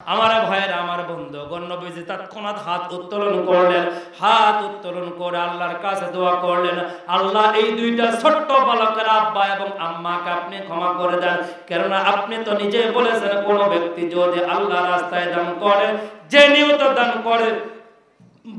আমার ভয়ের আমার বন্ধু গণ্যবীজি তৎক্ষণাৎ হাত উত্তোলন করলেন। হাত উত্তোলন করে আল্লাহর কাছে দোয়া করলেন। আল্লাহ এই দুইটা ছোট্ট বালকের আব্বা এবং আম্মাকে আপনি ক্ষমা করে দেন। কেননা আপনি তো নিজে বলেছেন কোনো ব্যক্তি যদি আল্লাহ রাস্তায় দান করে, যে নিয়ত দান করে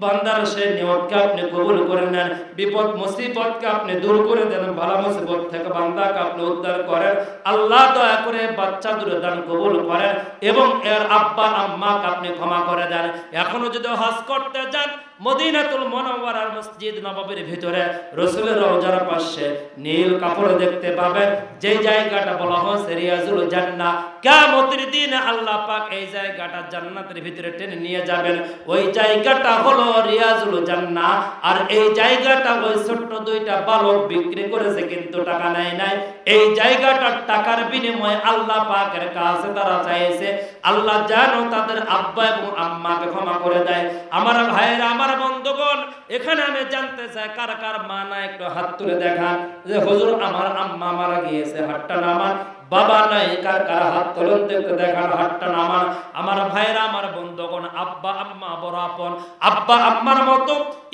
বান্দার সে নিয়তকে আপনি কবুল করে নেন, বিপদ, মুসিবতকে আপনি দূর করে দেন ভালো মুসিবত থেকে বান্দাকে আপনি উদ্ধার করেন, আল্লাহ দয়া করে বাচ্চা দূরে দান কবুল করেন এবং এর আব্বা, আম্মাকে আপনি ক্ষমা করে দেন। এখনও যদি হজ করতে যান মদিনাতুল মনোয়ারার মসজিদ নবাবের ভিতরে রসুলের রওজার পাশে নীল কাপড় দেখতে পাবেন যে জায়গাটা বলা হয়েছে রিয়াজুল জান্নাহ কিয়ামতের দিন আল্লাহ পাক এই জায়গাটা জান্নাতের ভিতরে টেনে নিয়ে যাবেন। ওই জায়গাটা হলো রিয়াজুল জান্নাহ আর এই জায়গাটা ওই ছোট্ট দুইটা বালক বিক্রি করেছে কিন্তু টাকা নেয় নাই। এই জায়গাটার টাকার বিনিময়ে আল্লাহ পাকের কাছে তারা চাইছে, আল্লাহ যেন তাদের আব্বা এবং আম্মাকে ক্ষমা করে দেয়। আমার ভাইয়েরা, আমার বন্ধুগণ, এখানে আমি জানতে চাই কার কার মা না একটু হাত তুলে দেখান যে হুজুর আমার আম্মা মারা গিয়েছে, হাতটা নামান। বাবা নাই, কার কার হাত তোলন দেখতে দেখান, হাতটা নামান। আমার ভাইয়েরা, আমার বন্ধুগণ, আব্বা আম্মা বড় আপন। আব্বা আম্মার মতো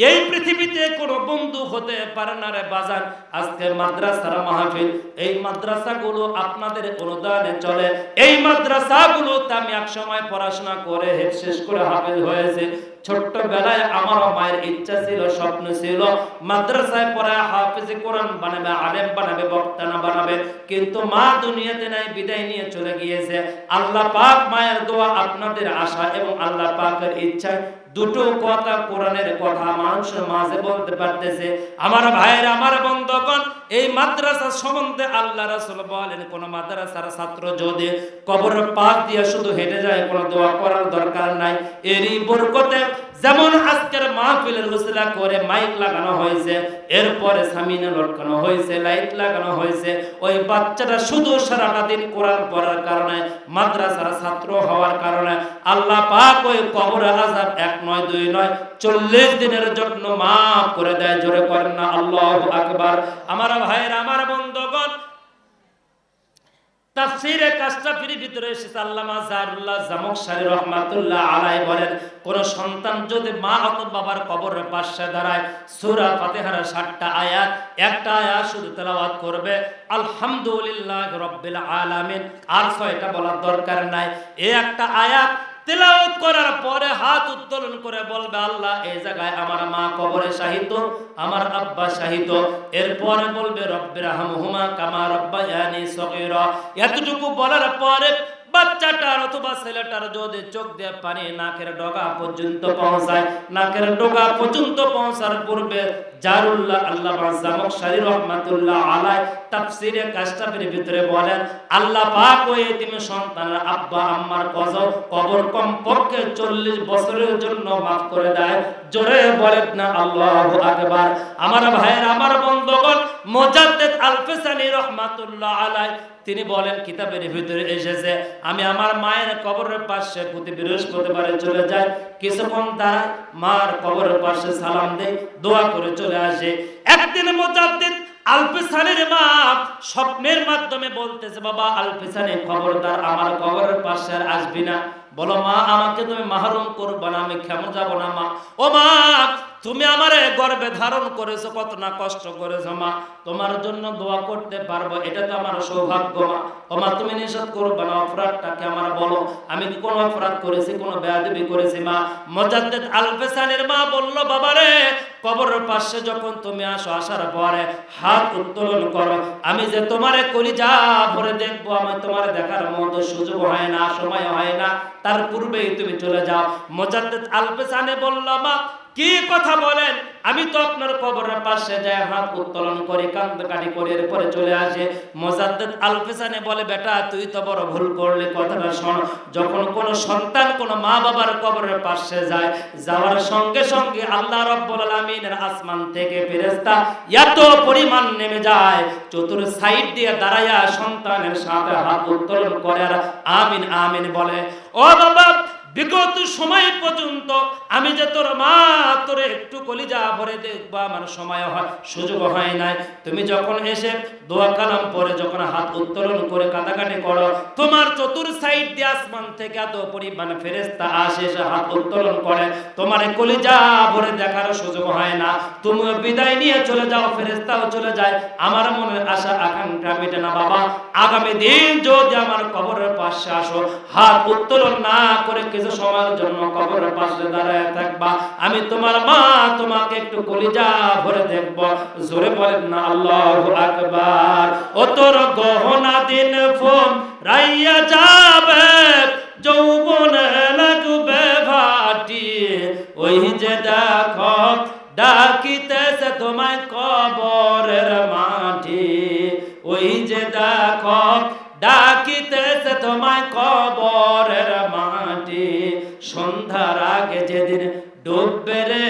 এই পৃথিবীতে কোনো বন্ধু হতে পারে না রে বাজান। আজকে মাদ্রাসার মাহফিল, এই মাদ্রাসাগুলো আপনাদের অনুদানে চলে। এই মাদ্রাসাগুলোতে আমি এক সময় পড়াশোনা করে শেষ করে হাফেজ হয়েছে। ছোট্ট বেলায় আমার মায়ের ইচ্ছা ছিল, স্বপ্ন ছিল। মাদ্রাসায় পড়ায় হাফেজে কোরআন বানাবে, আলেম বানাবে বক্তানা বানাবে। কিন্তু মা দুনিয়াতে নাই, বিদায় নিয়ে চলে গিয়েছে। আল্লাহ পাক মায়ের দোয়া আপনাদের আশা এবং আল্লাহ পাকের ইচ্ছা দুটো কথা কোরআনের কথা মানুষের মাঝে বলতে পারতেছে। আমার ভাইয়ের, আমার বন্ধগণ, এই মাদ্রাসা সম্বন্ধে আল্লাহ রাসূল বলেন, কোন মাদ্রাসার ছাত্র যদি কবরের পাশ দিয়ে শুধু হেঁটে যায়, কোনো দোয়া করার দরকার নাই। এরই বরকতে যেমন আজকের মাহফিলের হুসলা করে মাইক লাগানো হয়েছে, এরপরে সামিনে লটকানো হয়েছে, লাইট লাগানো হয়েছে, ওই বাচ্চাটা শুধু সারাটা দিন কোরআন পড়ার কারণে, মাদ্রাসার ছাত্র হওয়ার কারণে, আল্লাহ পাক ওই কবরে আজাব এক নয়, দুই নয়, চল্লিশ দিনের জন্য মাফ করে দেয়, জোরে করেন না, আল্লাহ আকবার। আমার ভাইয়ের, আমার বন্ধগণ তাফসীরে কাশফির ভিতরে এসেছে। আল্লামা জারুল্লাহ জামকসারি রহমাতুল্লাহ আলাইহি বলেন, কোন সন্তান যদি মা অথবা বাবার কবরের পাশে দাঁড়ায়, সূরা ফাতিহার 60টা আয়াত, একটা আয়াত শুধু তেলাওয়াত করবে, আলহামদুলিল্লাহ রাব্বিল আলামিন, আর ছয়টা বলার দরকার নাই। এই একটা আয়াত তেলাওয়াত করার পরে হাত উত্তোলন করে বলবে, আল্লাহ, এই জায়গায় আমার মা কবরে শাহিত, আমার আব্বা শাহিত। এরপরে বলবে রব্বির হামহুমা কামা রব্বায়ানি সগীরা। এতটুকু বলার পরে বাচ্চাটার অথবা ছেলেটার যদি চোখ দিয়ে পানি নাকের ডগা পর্যন্ত পৌঁছায়। নাকের ডগা পর্যন্ত পৌঁছার পূর্বে জারুল্লাহ আল্লাহ জামক শারী রহমাতুল্লাহ আলাই তাফসিরে কাশফের ভিতরে বলেন আল্লাহ পাক ওই এতিম সন্তানের আব্বা আম্মার কজ কবর কম পক্ষে 40 বছরের জন্য maaf করে দেয়। জোরে বলেন না আল্লাহু আকবার। আমার ভাইয়ের আমার বন্ধুগণ মুজাদ্দিদ আলফিসানি রহমাতুল্লাহ আলাই তিনি বলেন, কিতাবের ভিতরে এসেছে, আমি আমার মায়ের কবরের পাশে প্রতি বৃহস্পতিবারে চলে যাই, কিছুক্ষণ দাঁড়ায় মার কবরের পাশে সালাম দেই, দোয়া করে চলে আসে। একদিন মুজাদ্দিদ মা স্বপ্নের মাধ্যমে বলতেছে, বাবা খবরদার, আমার কবরের পাশে আর আসবি না। বলো, মা, আমাকে তুমি মাহরুম করবে না, আমি কেমন যাব না, মা। ও মা তুমি আমারে গর্বে ধারণ করেছ, কত না কষ্ট করেছ, মা। তোমার জন্য দোয়া করতে পারব, এটা তো আমার সৌভাগ্য, মা। ও মা, তুমি নিষেধ করবে না, অপরাধটাকে আমার বলো। আমি কি কোনো অপরাধ করেছি, কোনো বেয়াদবি করেছি, মা? মজাদ্দেদ আলফেসানের মা বলল, বাবারে, কবরের পাশে যখন তুমি আসো, আসার পরে হাত উত্তোলন করো। আমি যে তোমারে কলিজা ভরে দেখব, আমি তোমার দেখার মতো সুযোগ হয় না, সময় হয় না। তার পূর্বেই তুমি চলে যাও। মোজাদ্দেদ আলফেসানে বলল, মা কি কথা বলেন? আমি তো আপনার কবরের পাশে যাই হাত উত্তোলন করে, কান্দাকাটি করে, এরপরে চলে আসে। মোজাদ্দেদ আলফেসানে বলে, বেটা, তুই তো বড় ভুল করলে, কথাটা শোন। যখন কোনো সন্তান কোনো মা বাবার কবরের পাশে যায়, যাওয়ার সঙ্গে সঙ্গে আল্লাহ রব্বুল আলামিনের আসমান থেকে ফেরেশতা এত পরিমাণ নেমে যায়, চতুর সাইড দিয়ে দাঁড়ায়া সন্তানের সাথে হাত উত্তোলন করে আর আমিন আমিন বলে। ও বাবা বিগত সময় পর্যন্ত আমি যে তোর মা, তোর একটু কলিজা ভরে দেখব, আমার সময় হয়, সুযোগ হয় নাই। তুমি যখন এসে দোয়া কালাম পরে যখন হাত উত্তোলন করে কাটাকাটি করো, তোমার চতুর সাইড দিয়ে আসমান থেকে এত পরিমাণ ফেরেস্তা আসে এসে হাত উত্তোলন করে। তোমার কলিজা ভরে দেখার সুযোগ হয় না। তুমি বিদায় নিয়ে চলে যাও ফেরেস্তাও চলে যায়। আমার মনের আশা, আকাঙ্ক্ষা মেটে না বাবা। আগামী দিন যদি আমার কবরের পাশে আসো, হাত উত্তোলন না করে কিছু সময়ের জন্য কবরের পাশে দাঁড়ায় থাকবা। আমি তোমার মা, তোমাকে একটু কলিজা ভরে দেখব। জোরে বলেন না আল্লাহু আকবার। ও তোর গহনা দিন ফোন, রাইয়া যাবে, যৌবনে যেদিন ডুববে রে।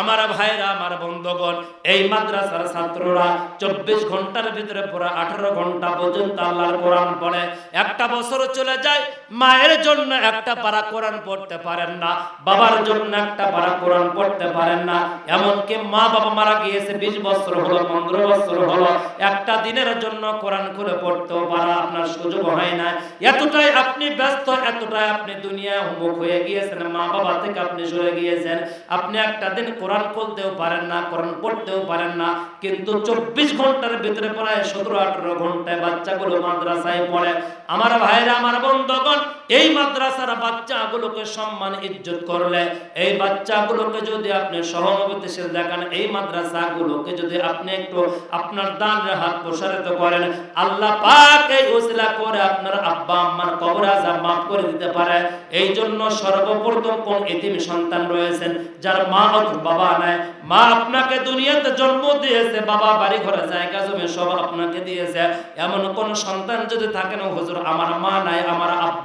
আমার ভাইরা আমার বন্ধুগণ, এই মাদ্রাসার ছাত্ররা চব্বিশ ঘণ্টার ভিতরে পুরো আঠারো ঘণ্টা পর্যন্ত আল্লাহর কোরআন পড়ে একটা বছর চলে যায়, মায়ের জন্য একটা পারা কোরআন পড়তে পারেন না, বাবার জন্য একটা পারা কোরআন পড়তে পারেন না। এমনকি মা বাবা মারা গিয়েছে, বিশ বছর হলো, পনেরো বছর হলো, একটা দিনের জন্য কোরআন খুলে পড়তেও পারা আপনার সুযোগ হয় না। এতটাই আপনি ব্যস্ত, এতটাই আপনি দুনিয়া মুখ হয়ে গিয়েছেন, মা বাবা থেকে আপনি সরে গিয়েছেন, আপনি একটা দিন কোরআন খুলতেও পারেন না, কোরআন পড়তেও পারেন না, কিন্তু চব্বিশ ঘণ্টার ভিতরে প্রায় সতেরো আঠারো ঘন্টায় বাচ্চাগুলো মাদ্রাসায় পড়ে। আমার ভাইরা, আমার বন্ধগণ এই মাদ্রাসার বাচ্চাগুলোকে সম্মান, ইজ্জত করলে, এই বাচ্চাগুলোকে যদি আপনি সহানুভূতিশীল দেখান, এই মাদ্রাসাগুলোকে যদি আপনি একটু আপনার দানের হাত প্রসারিত করেন, আল্লাহ পাক এই ওসিলা করে আপনার আব্বা আম্মার কবর আজাব মাফ করে দিতে পারে। এই জন্য সর্বপ্রথম কোন এতিম সন্তান রয়েছেন, যার মা অথবা বাবা নাই, মা আপনাকে দুনিয়াতে জন্ম দিয়েছে, বাবা বাড়ি ঘরে জায়গা জমি সব আপনাকে দিয়েছে। এমন কোন সন্তান যদি থাকেন, হুজুর, আমার মা নাই, আমার আব্বা